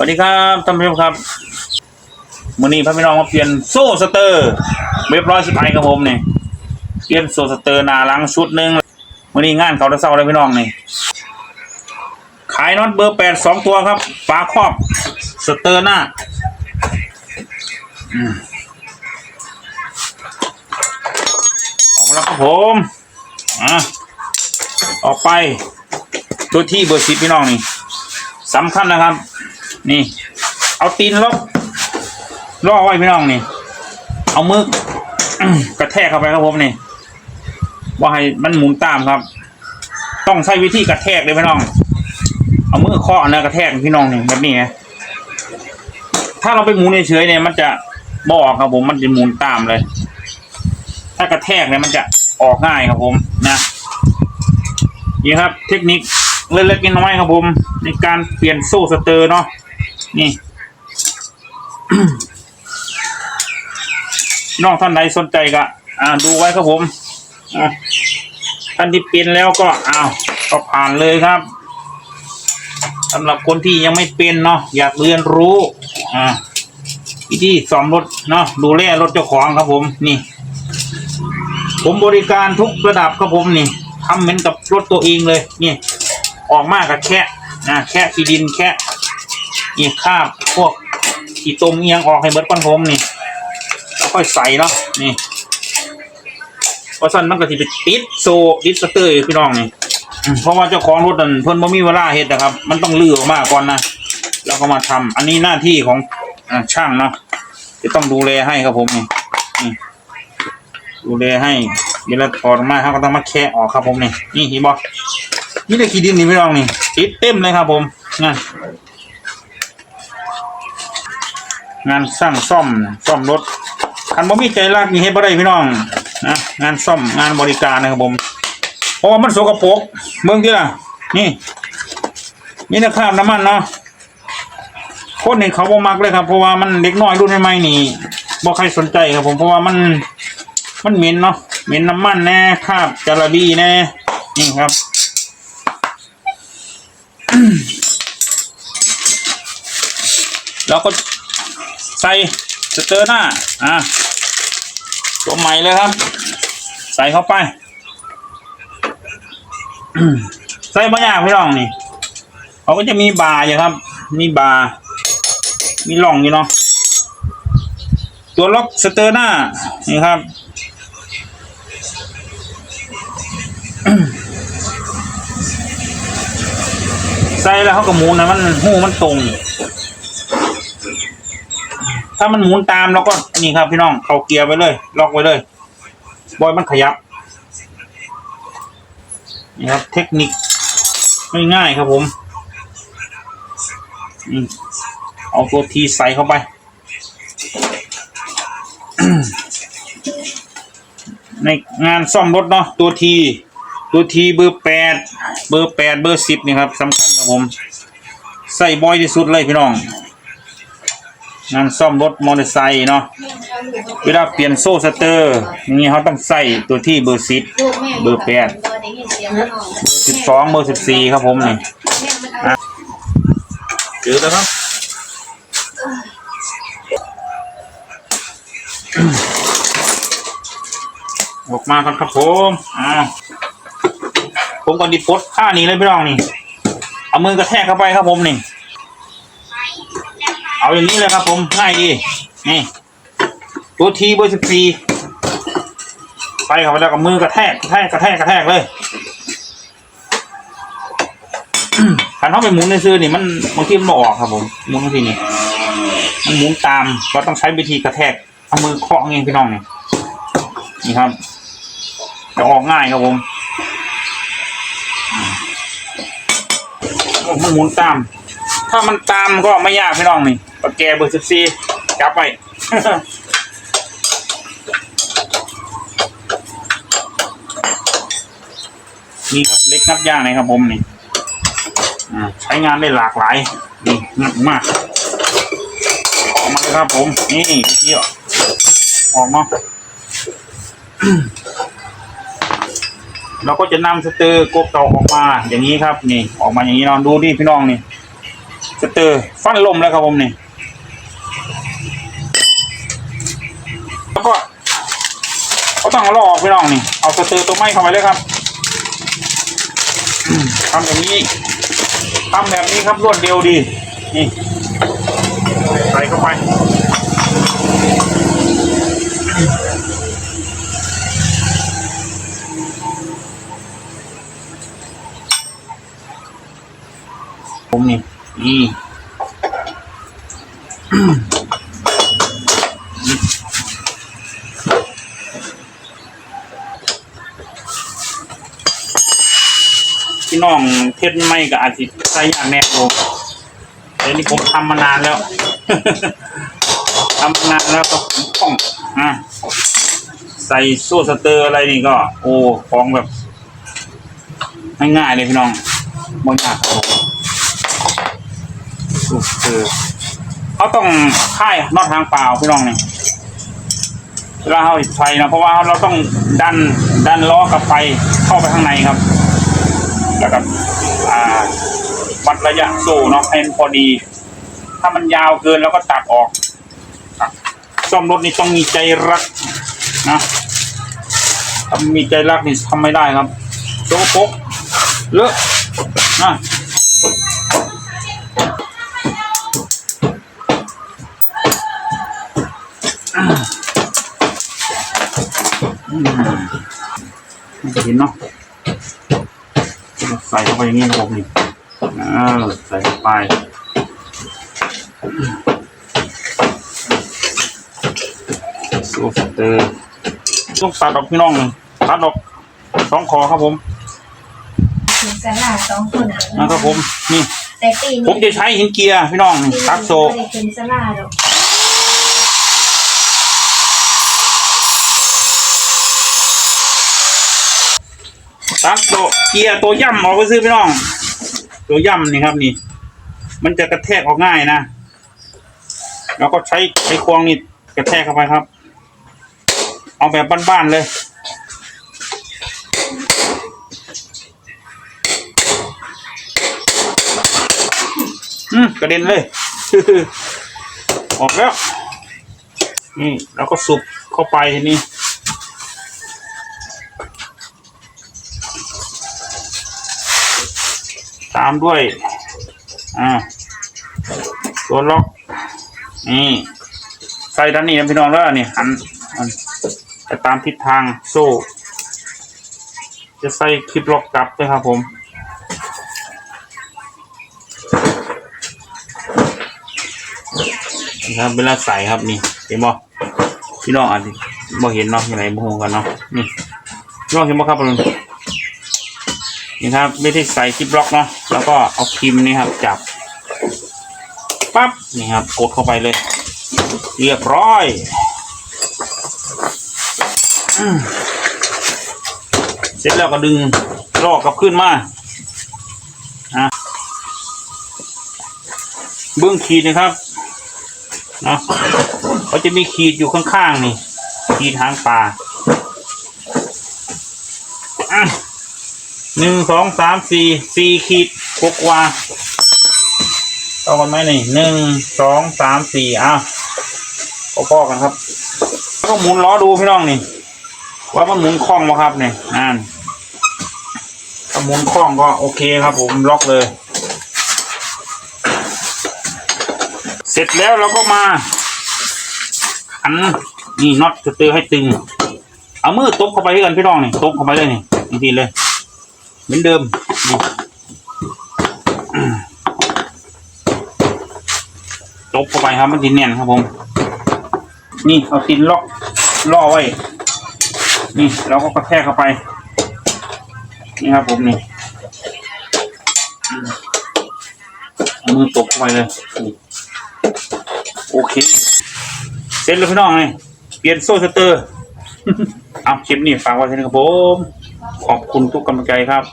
สวัสดีครับท่านผู้ชมครับวันนี้พี่น้องมาเปลี่ยนโซ่สเตอร์เว็บร้อยสิบไอครับผมเนี่ยเปลี่ยนโซ่สเตอร์หนาลังชุดหนึ่งวันนี้งานเขาจะเศร้าเลยพี่น้องนี่ขายน็อตเบอร์แปดสองตัวครับฝาครอบสเตอร์หน้าออกแล้วครับผมอะออกไปตัวที่เบอร์สิบพี่น้องนี่สำคัญนะครับ นี่ เอาตีนล็อกล่อไว้พี่น้องนี่ เอามือกระแทกเข้าไปครับผมนี่ว่าให้มันหมุนตามครับ ต้องใช้วิธีกระแทกเลยพี่น้อง เอามือเคาะนะกระแทกพี่น้องนี่แบบนี้ไงถ้าเราไปหมุนเฉยๆเนี่ยมันจะบออกครับผมมันจะหมุนตามเลย ถ้ากระแทกเนี่ยมันจะออกง่ายครับผมนะนี่ครับ เทคนิคเล็กๆน้อยๆครับผม ในการเปลี่ยนโซ่สเตอร์เนาะ นี่ น้องท่านใดสนใจก็อ่า ดูไว้ครับผมท่านที่เป็นแล้วก็อ้าวก็ผ่านเลยครับสำหรับคนที่ยังไม่เป็นเนาะอยากเรียนรู้ อ่าวิธีซ่อมรถเนาะดูแลรถเจ้าของครับผมนี่ ผมบริการทุกระดับครับผมนี่ทำเหมือนกับรถตัวเองเลย นี่ ออกมากับแค่นะแค่ขี้ดินแค่ นี่คราบพวกขี้ตมเอียงออกให้เบิดก้อนผมนี่แล้วค่อยใส่เนาะนี่เพราะฉะนั้นมันก็ที่ไปติดโซติดสเตอร์พี่น้องนี่เพราะว่าเจ้าของรถนั่นเพิ่นบ่มีเวลาเฮ็ดนะครับ มันต้องลื้อออกมาก่อนนะแล้วก็มาทำอันนี้หน้าที่ของอช่างเนาะจะต้องดูแลให้ครับผมนี่ดูแลให้เวลาถอดออกมาเขาก็ต้องมาแคะออกครับผมนี่นี่เห็นบ่นี่ได้ขี้ดินนี่พี่น้องนี่ติดเต็มเลยครับผมงาน งานสร้างซ่อมซ่อมรถคันบ่มีใจรักนี่เฮ็ดบ่ได้พี่น้องนะงานซ่อมงานบริการนะครับผมเพราะว่ามันสกปรกเมืองที่ล่ะ นี่นี่นะคราบน้ำมันเนาะคนเห็นเขาบ่มักเลยครับ เพราะว่ามันเด็กน้อยรุ่นใหม่ๆนี่บ่ใครสนใจครับผมเพราะว่ามันมันเหม็นเนาะเหม็นน้ำมันแน่คราบจาระบีแน่นี่ครับแล้วก็ ใส่สเตอร์หน้าอะตัวใหม่เลยครับ ใส่เข้าไป ใส่บางอย่างพี่น้องนี่เขาก็จะมีบาร์อยู่ครับ มีบาร์มีหล่องอยู่เนาะตัวล็อกสเตอร์หน้านี่ครับใส่แล้วเขาก็หมุนนะมันหูมันตรง ถ้ามันหมุนตามเราก็นี่ครับพี่น้องเขาเกียร์ไว้เลย ล็อกไว้เลย บอยมันขยับ นี่ครับ เทคนิคง่ายๆครับผมอืมเอาตัวทีใส่เข้าไป ในงานซ่อมรถเนาะตัวที ตัวทีเบอร์แปดเบอร์แปดเบอร์สิบนี่ครับสำคัญครับผม ใส่บอยที่สุดเลยพี่น้อง งานซ่อมรถมอเตอร์ไซค์เนาะเวลาเปลี่ยนโซ่สเตอร์นี่เขาต้องใส่ตัวที่เบอร์สิบเบอร์แปดเบอร์สิบสองเบอร์สิบสี่ครับผมนี่เจอแล้วครับออกมาครับครับผมอ่าผมก่อนดิปดผ้านี้เลยพี่น้องนี่ เอามือกระแทกเข้าไปครับผมนี่ เอาอย่างนี้เลยครับผมง่ายดีนี่ตัวทีเบอร์สิบสี่ไปเข้าไปแล้วกับมือกระแทกกระแทกกระแทกกระแทกเลยขันเข้าไปหมุนในซื้อนี่มันบางทีมันบ่ออกครับผมหมุนบางทีนี่มันหมุนตามเราต้องใช้วิธีกระแทกเอามือเคาะเองพี่น้องนี่นี่ครับจะออกง่ายครับผมโอ้มันหมุนตาม ถ้ามันตามก็ไม่ยากพี่น้องนี่ปากแกเบอร์สิบสี่จับไปนี่ครับเล็กนับยางเลยครับผมนี่อ่าใช้งานได้หลากหลายนี่หนักมาก ออกมาเลยครับผม นี่เกี่ยวออกมาเราก็จะนำสเตอร์กบเก่าออกมา อย่างนี้ครับ นี่ ออกมาอย่างนี้นอนดูดิพี่น้องนี่ สเตอร์ฟันลมแล้วครับผมนี่ แล้วก็เขาต้องเอาลอกออกพี่น้องนี่ เอาสเตอร์ตัวไม้เข้าไปเลยครับทำแบบนี้ทำแบบนี้ครับรวดเร็วดี นี่ใส่เข้าไปผมนี่ นี่พี่น้องเทศไม่กับอาทิตย์ใส่อย่างแน่โอเดี๋ยวนี้ผมทำมานานแล้วทำมานานแล้วก็ผมคล่องอะใส่โซ่สเตอร์อะไรนี่ก็ โอ้ของแบบง่ายๆเลยพี่น้องไม่ยากครับ คือเขาต้องค่ายนอกทางเปล่าพี่น้องเนี่ยเวลาเขาไฟนะเพราะว่าเราต้องดันดันล้อกับไฟเข้าไปข้างในครับ แล้วก็อ่าวัดระยะโซ่เนาะให้มันพอดี ถ้ามันยาวเกินแล้วก็ตัดออกซ่อมรถนี่ต้องมีใจรักนะถ้าไม่มีใจรักนี่ทำไม่ได้ครับโต๊ะปรกเลอะนะ ไม่เห็นเนาะใส่เข้าไปอย่างนี้ครับผมนี่เออใส่เข้าไปสูสเตอร์ต้องตัดออกพี่น้องตัดออกสองคอครับผมถึงสลาสองคนนะครับผมนี่แต่ปีนี้ผมจะใช้หินเกียร์พี่น้องนี่ตัดโซไม่ได้เป็นสลาดอก ตัดโตเกียร์ตัวย่ำออกไปซื้อพี่น้อง ตัวย่ำนี่ครับนี่ มันจะกระแทกออกง่ายนะแล้วก็ใช้ใช้ควงนี่กระแทกเข้าไปครับ เอาแบบบ้านๆเลยอืมกระเด็นเลย ออกแล้ว นี่ แล้วก็สุบเข้าไปนี้ ตามด้วย อ่า ตัวล็อก นี่ใส่ด้านนี้นะพี่น้องแล้วนี่หันหันไปตามทิศทางโซ่ จะใส่คลิปล็อกกลับด้วยครับผมนี่ครับเวลาใส่ครับนี่เห็นบ่พี่น้องอาจจะบ่เห็นเนาะยังไงบ่ฮู้กันเนาะนี่พี่น้องเห็นบ่ครับผม นี่ครับไม่ได้ใส่คลิปล็อกเนาะแล้วก็เอาพิมพ์นี่ครับจับปั๊บนี่ครับกดเข้าไปเลย เรียบร้อยเสร็จแล้วก็ดึงลอกกลับขึ้นมาอะเบื้องขีดนะครับเนาะเขาจะมีขีดอยู่ข้างๆนี่ขีดหางปลาอะ หนึ่งสองสามสี่สี่ขีดกกว่าต่อกันไหมนี่หนึ่งสองสามสี่อ้าวพอๆกันครับ แล้วก็หมุนล้อดูพี่น้องนี่ว่ามันหมุนคล่องไหมครับเนี่ยอ่านถ้าหมุนคล่องก็โอเคครับ ผมล็อกเลย เสร็จแล้วเราก็มาขันนี่น็อตจะเตือให้ตึง เอามือตบเข้าไปให้กันพี่น้องนี่ตบเข้าไปเลยนี่ทีเลย เหมือนเดิมตบเข้าไปครับมันดินแน่นครับผม นี่เอาตินล็อกล่อไว้ นี่เราก็กระแทกเข้าไป นี่ครับผมนี่มเอามือตบเข้าไปเลย โอเค เสร็จแล้วพี่น้องเลยเปลี่ยนโซ่สเตอร์ เอาคลิปนี้ฝากไว้ที่นี่ครับผม ขอบคุณทุกกำลังใจครับ